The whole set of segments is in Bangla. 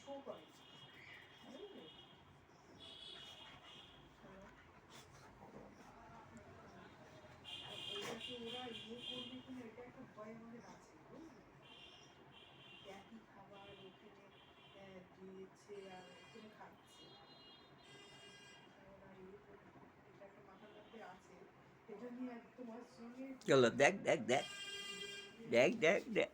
শো করে বুঝলে? আর এটাকে ওরা ইয়ে করবে কিনা এটা একটা ভয় আমাদের আছে বুঝলে? একই খাবার ওখানে আহ, দিয়েছে আর ওখানে খাচ্ছে ওরা ইয়ে করবে না। এটা একটা মাথার মধ্যে আছে এটা নিয়ে আর তোমার সঙ্গে চলো দেখ দেখ দেখ দেখ দেখ দেখ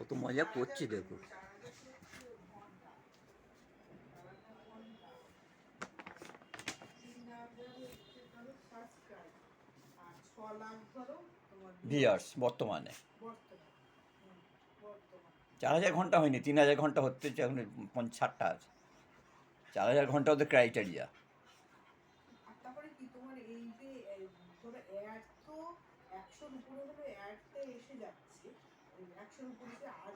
কত মজা করছে, দেখো। ভিয়ার্স বর্তমানে। চার হাজার ঘণ্টা হয়নি, তিন হাজার ঘণ্টা হতে এখন ষাটটা আছে। চার হাজার ঘণ্টা ওদের ক্রাইটেরিয়া একশোর উপরে যে আজ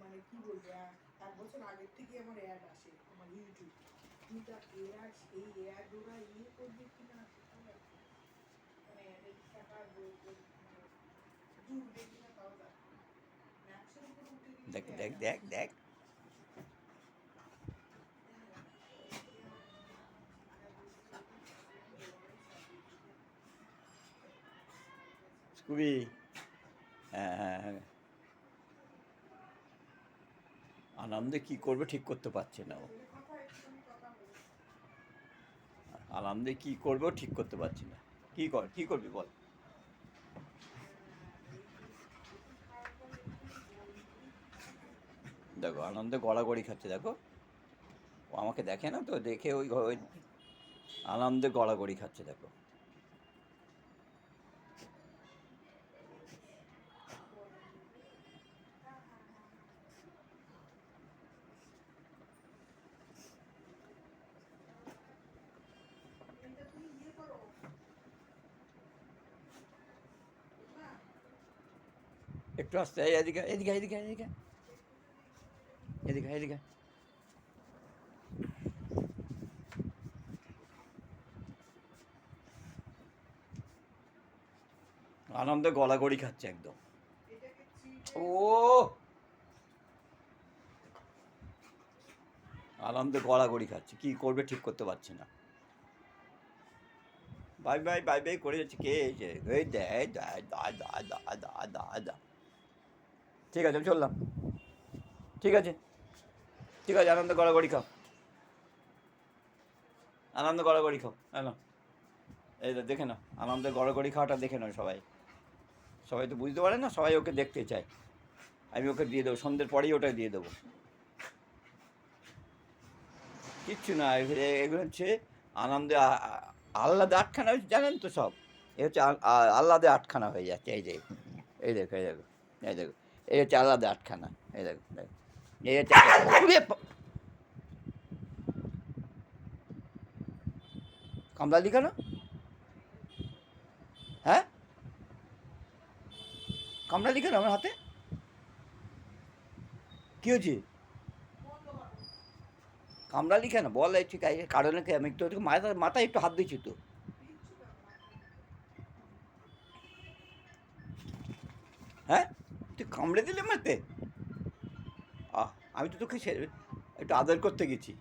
মানে কি বলবো এক- এক বছর আগের থেকে আমার অ্যাড আসে আমার ইউটিউব কিন্তু অ্যাড এই অ্যাড ওরা ইয়ে করবে কিনা সেটাও একটা মানে অ্যাডের টাকা ব- ব- মানে জুড়বে কিনা তাও জানি না। মানে একশোর উপরে উঠে গেলে দেখ তো দেখ ad দেখ আসে। দেখ স্কুবি হ্যাঁ আনন্দে কি করবে ঠিক করতে পারছে না ও। আনন্দে কি করবে ঠিক করতে পারছি না। কি কর, কি করবি বল? দেখো, আনন্দে গড়াগড়ি খাচ্ছে, দেখো। ও আমাকে দেখে না তো, দেখে ওই ওই আনন্দে গড়াগড়ি খাচ্ছে, দেখো। একটু আসতে এদিকে এদিকে এদিকে এদিকে এদিকে এদিকে আনন্দে গলাগড়ি খাচ্ছে একদম। ও! আনন্দে গড়াগড়ি খাচ্ছে, কি করবে ঠিক করতে পারছি না। বাই বাই বাই বাই করে যাচ্ছে, কে যে? দা দা দা দা দা দা দা ঠিক আছে, আমি চললাম। ঠিক আছে। ঠিক আছে, আনন্দ গড়াগড়ি খাও। আনন্দ গড়াগড়ি খাও। হ্যালো এই তো দেখে নাও আনন্দের গড়াগড়ি খাওয়াটা দেখে নাও সবাই। সবাই তো বুঝতে পারে না, সবাই ওকে দেখতে চায়। আমি ওকে দিয়ে দেবো, সন্ধ্যের পরেই ওটা দিয়ে দেবো। কিচ্ছু না এগুলো হচ্ছে আনন্দে আ- আ- আহ্লাদে আটখানা হচ্ছে জানেন তো সব। এ হচ্ছে আ- আ- আহ্লাদে আটখানা হয়ে যাচ্ছে, এই যে। এই দেখো এই দেখো এই দেখো। এই হচ্ছে আহ্লাদে আটখানা। এই দেখো। এই হচ্ছে কামলালি কেন? হ্যাঁ? কামড়ালি কেন আমার হাতে? কি হয়েছে? কামড়ালি কেন? বল ঠিক আছে কারণে কি আমি তো মাথা মাথায় একটু হাত দিচ্ছি তো। হ্যাঁ? তুই কামড়ে দিলে মাতে আহ আমি তো তোকে একটু আদর করতে গেছি।